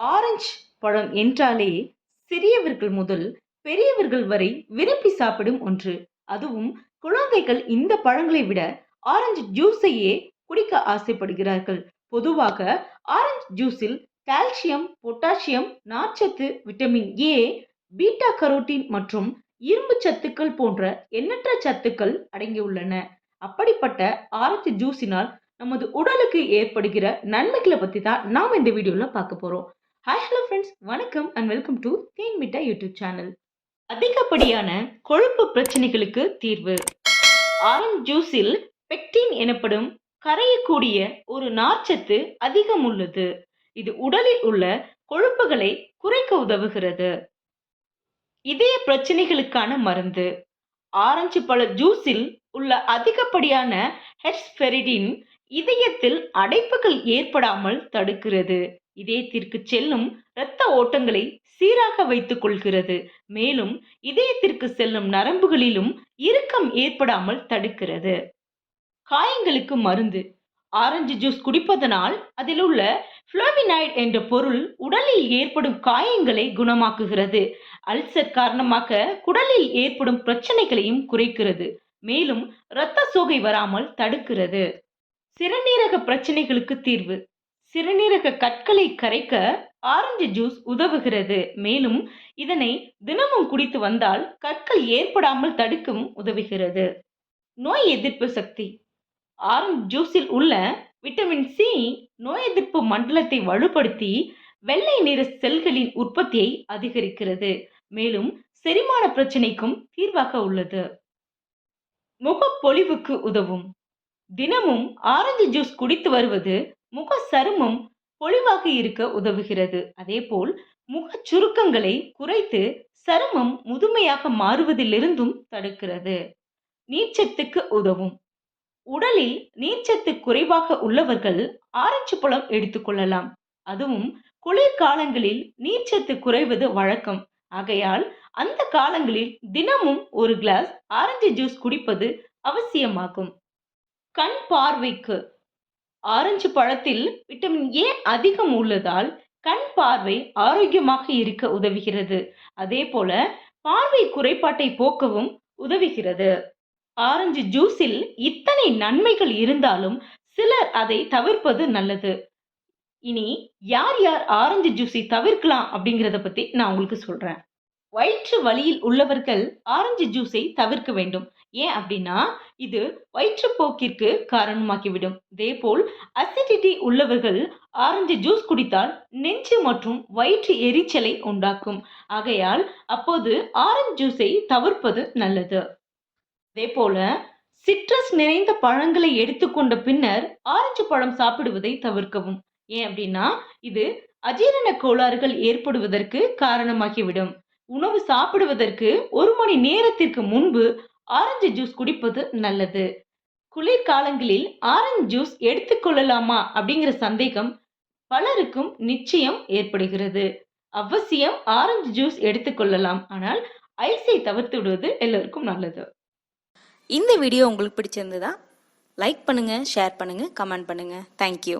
Orange பழம் என்றாலே சிறியவர்கள் முதல் பெரியவர்கள் வரை விரும்பி சாப்பிடும் ஒன்று. அதுவும் குழந்தைகள் இந்த பழங்களை விட ஆரஞ்சு ஜூஸையே குடிக்க ஆசைப்படுகிறார்கள். பொதுவாக ஆரஞ்சு ஜூஸில் கால்சியம் பொட்டாசியம் நார்ச்சத்து விட்டமின் ஏ பீட்டா கரோட்டின் மற்றும் இரும்பு சத்துக்கள் போன்ற எண்ணற்ற சத்துக்கள் அடங்கியுள்ளன. அப்படிப்பட்ட ஆரஞ்சு ஜூஸினால் நமது உடலுக்கு ஏற்படுகிற நன்மைகளை பத்தி தான் நாம் இந்த வீடியோல பார்க்க போறோம். ஹாய் ஹலோ ஃப்ரெண்ட்ஸ் வணக்கம் and welcome to Then Mitta YouTube channel அதிகப்படியான கொழுப்பு பிரச்சனைகளுக்கு தீர்வு. ஆரஞ்சு ஜூஸில் பெக்டின் எனப்படும் கரையக்கூடிய ஒரு நார்ச்சத்து அதிகம் உள்ளது. இது உடலில் உள்ள கொழுப்புகளை குறைக்க உதவுகிறது. இதய பிரச்சனைகளுக்கான மருந்து. ஆரஞ்சு பழ ஜூஸில் உள்ள அதிகப்படியான ஹெச்பெரிடின் இதயத்தில் அடைப்புகள் ஏற்படாமல் தடுக்கிறது. இதயத்திற்கு செல்லும் இரத்த ஓட்டங்களை சீராக வைத்துக் கொள்கிறது. மேலும் இதயத்திற்கு செல்லும் நரம்புகளிலும் இறுக்கம் ஏற்படாமல் தடுக்கிறது. காயங்களுக்கு மருந்து. ஆரஞ்சு ஜூஸ் குடிப்பதனால் அதில் உள்ள ஃப்ளோமினைட் என்ற பொருள் உடலில் ஏற்படும் காயங்களை குணமாக்குகிறது. அல்சர் காரணமாக குடலில் ஏற்படும் பிரச்சனைகளையும் குறைக்கிறது. மேலும் இரத்த சோகை வராமல் தடுக்கிறது. சிறுநீரக பிரச்சனைகளுக்கு தீர்வு. சிறுநீரக கற்களை கரைக்க ஆரஞ்சு ஜூஸ் உதவுகிறது. மேலும் இதனை தினமும் குடித்து வந்தால் கற்கள் ஏற்படாமல் தடுக்கவும் உதவுகிறது. நோய் எதிர்ப்பு சக்தி. ஆரஞ்சு ஜூஸில் உள்ள விட்டமின் சி நோய் எதிர்ப்பு மண்டலத்தை வலுப்படுத்தி வெள்ளை நிற செல்களின் உற்பத்தியை அதிகரிக்கிறது. மேலும் செரிமான பிரச்சனைக்கும் தீர்வாக உள்ளது. முகப்பொலிவுக்கு உதவும். தினமும் ஆரஞ்சு ஜூஸ் குடித்து வருவது முக சருமம் பொலிவாக இருக்க உதவுகிறது. அதேபோல் முகச் சுருக்கங்களை குறைத்து சருமம் முதுமையாக மாறுவதிலிருந்தும் தடுக்கிறது. நீர்ச்சத்துக்கு உதவும். உடலில் நீர்ச்சத்து குறைவாக உள்ளவர்கள் ஆரஞ்சு பழம் எடுத்துக்கொள்ளலாம் அதுவும் குளிர்காலங்களில் நீர்ச்சத்து குறைவது வழக்கம். ஆகையால் அந்த காலங்களில் தினமும் ஒரு கிளாஸ் ஆரஞ்சு ஜூஸ் குடிப்பது அவசியமாகும். கண் பார்வைக்கு ஆரஞ்சு பழத்தில் விட்டமின் ஏ அதிகம் உள்ளதால் கண் பார்வை ஆரோக்கியமாக இருக்க உதவுகிறது. அதே போல பார்வை குறைபாட்டை போக்கவும் உதவுகிறது. ஆரஞ்சு ஜூஸில் இத்தனை நன்மைகள் இருந்தாலும் சிலர் அதை தவிர்ப்பது நல்லது. இனி யார் யார் ஆரஞ்சு ஜூஸை தவிர்க்கலாம் அப்படிங்கிறத பத்தி நான் உங்களுக்கு சொல்றேன். வயிற்று வலியில் உள்ளவர்கள் ஆரஞ்சு ஜூஸை தவிர்க்க வேண்டும். ஏன் அப்படின்னா இது வயிற்றுப்போக்கிற்கு காரணமாக்கிவிடும் இதேபோல் அசிடிட்டி உள்ளவர்கள் ஆரஞ்சு ஜூஸ் குடித்தால் நெஞ்சு மற்றும் வயிற்று எரிச்சலை உண்டாக்கும். ஆகையால் அப்போது ஆரஞ்சு ஜூஸை தவிர்ப்பது நல்லது. அதேபோல சிட்ரஸ் நிறைந்த பழங்களை எடுத்துக்கொண்ட பின்னர் ஆரஞ்சு பழம் சாப்பிடுவதை தவிர்க்கவும். ஏன் அப்படின்னா இது அஜீரண கோளாறுகள் ஏற்படுவதற்கு காரணமாகிவிடும். உணவு சாப்பிடுவதற்கு ஒரு மணி நேரத்திற்கு முன்பு ஆரஞ்சு ஜூஸ் குடிப்பது நல்லது. குளிர்காலங்களில் ஆரஞ்சு ஜூஸ் எடுத்துக்கொள்ளலாமா அப்படிங்கிற சந்தேகம் பலருக்கும் நிச்சயம் ஏற்படுகிறது. அவசியம் ஆரஞ்சு ஜூஸ் எடுத்துக்கொள்ளலாம் ஆனால் ஐஸை தவிர்த்து விடுவது எல்லோருக்கும் நல்லது. இந்த வீடியோ உங்களுக்கு பிடிச்சிருந்ததா? லைக் பண்ணுங்கள் ஷேர் பண்ணுங்கள் கமெண்ட் பண்ணுங்கள் தேங்க்யூ